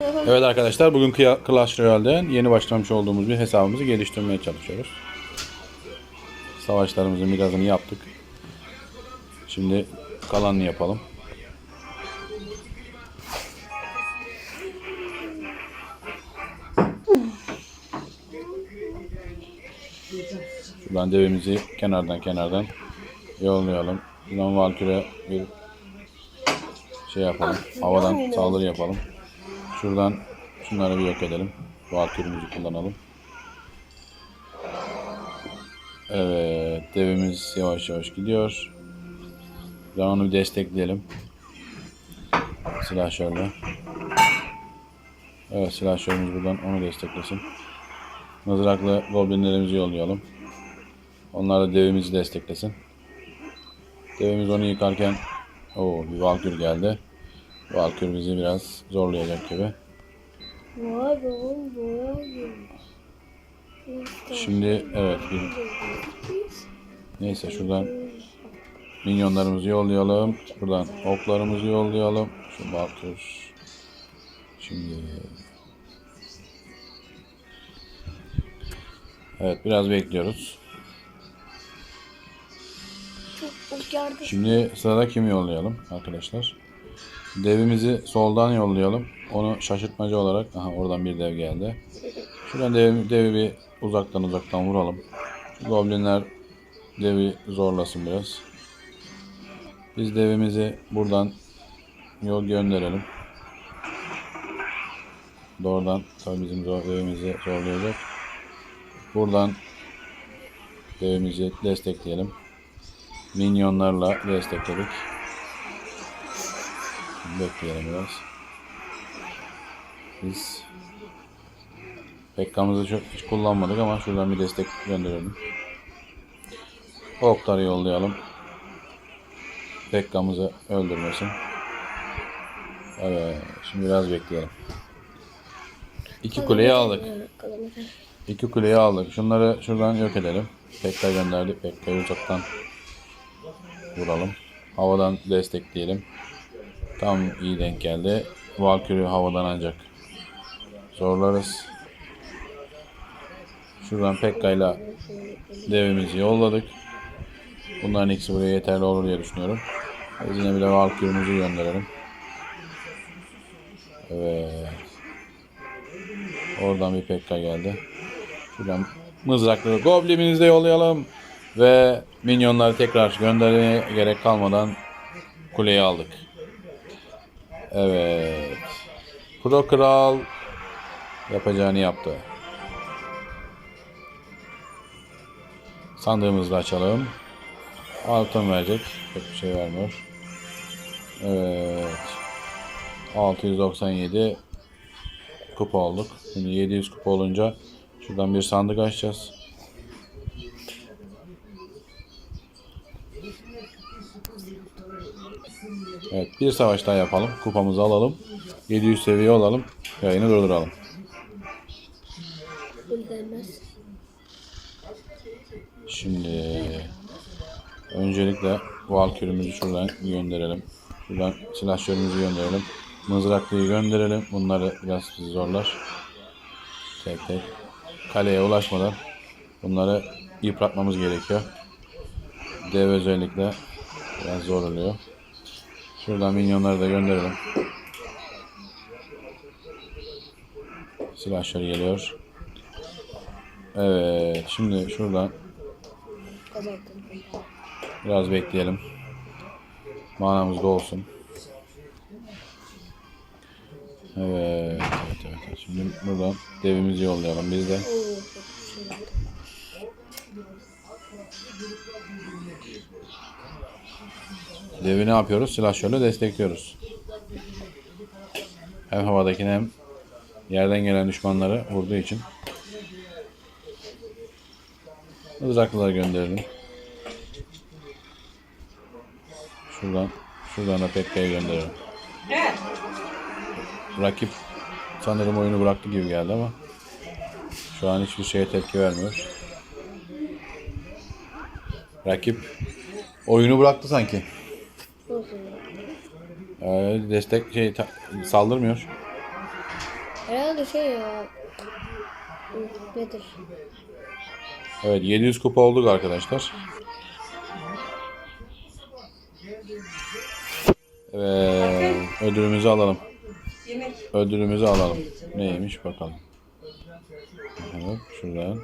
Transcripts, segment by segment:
Evet arkadaşlar bugün Clash Royale'den yeni başlamış olduğumuz bir hesabımızı geliştirmeye çalışıyoruz. Savaşlarımızın birazını yaptık. Şimdi kalanını yapalım. Şuradan devimizi kenardan kenardan yollayalım. Şuradan Valkyrie bir şey yapalım. Havadan saldırı yapalım. Şuradan şunları bir yok edelim. Valkyrie'mizi kullanalım. Evet, devimiz yavaş yavaş gidiyor. Buradan onu bir destekleyelim. Silahşörle. Evet, silahşörümüz buradan onu desteklesin. Mızraklı goblinlerimizi yollayalım. Onlar da devimizi desteklesin. Devimiz onu yıkarken o bir Valkür geldi. Valkür bizi biraz zorlayacak gibi. Şimdi evet bir neyse şuradan minyonlarımızı yollayalım. Buradan oklarımızı yollayalım. Şu Valkür şimdi Evet biraz bekliyoruz. Şimdi sırada kimi yollayalım arkadaşlar? Devimizi soldan yollayalım. Onu şaşırtmacı olarak aha oradan bir dev geldi. Şuradan devi, devi bir uzaktan uzaktan vuralım. Şu goblinler devi zorlasın biraz. Biz devimizi buradan yol gönderelim. Doğrudan tabii bizim devimizi zorlayacak. Buradan devimizi destekleyelim. Minyonlarla destekledik. Bekleyelim biraz. Biz Pekka'mızı çok hiç kullanmadık ama şuradan bir destek gönderelim. Okları yollayalım. Pekka'mızı öldürmesin. Evet, şimdi biraz bekleyelim. İki kuleyi aldık. İki kuleyi aldık. Şunları şuradan yok edelim. Pekka gönderdik. Pekka'yı uzaktan vuralım. Havadan destekleyelim. Tam iyi denk geldi. Valkyrie havadan ancak zorlarız. Şuradan Pekka ile devimizi yolladık. Bunların ikisi buraya yeterli olur diye düşünüyorum. Biz yine bir de Valkyrie'mizi gönderelim. Evet. Oradan bir Pekka geldi. Şuradan mızraklı Goblin'imizi de yollayalım. Ve minyonları tekrar göndermeye gerek kalmadan kuleyi aldık. Evet. Pro Kral yapacağını yaptı. Sandığımızı açalım. Altın verecek. Pek bir şey vermiyor. Evet. 697 kupa olduk. Şimdi 700 kupa olunca şuradan bir sandık açacağız. Evet bir savaş daha yapalım. Kupamızı alalım. 700 seviye olalım. Yayını durduralım. Şimdi öncelikle Valkyrie'mizi şuradan gönderelim. Şuradan silahşörümüzü gönderelim. Mızraklıyı gönderelim. Bunları biraz zorlar. Tek tek. Kaleye ulaşmadan bunları yıpratmamız gerekiyor. Dev özellikle biraz zor oluyor. Şuradan minyonları da gönderelim. Silahşör geliyor. Evet, şimdi şuradan. Biraz bekleyelim. Manamız dolsun. Evet, evet, evet. evet. Şimdi buradan devimizi yollayalım biz de. Devi ne yapıyoruz? Silahşörle destekliyoruz. Hem havadakini hem yerden gelen düşmanları vurduğu için. Mızraklıları gönderelim. Şuradan, şuradan da Pekka'yı gönderelim. Rakip sanırım oyunu bıraktı gibi geldi ama şu an hiçbir şeye tepki vermiyor. Rakip oyunu bıraktı sanki. Ee, destek şey ta- saldırmıyor. Herhalde şey ya. Nedir? Evet 700 kupa olduk arkadaşlar. Evet ödülümüzü alalım. Ödülümüzü alalım. Neymiş bakalım. Evet şuradan.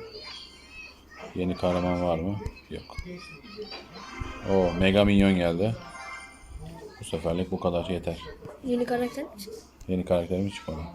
Yeni kahraman var mı? Yok. O Mega Minyon geldi. Bu seferlik bu kadar yeter. Yeni karakter mi çıktı? Yeni karakterimiz çıkmadı.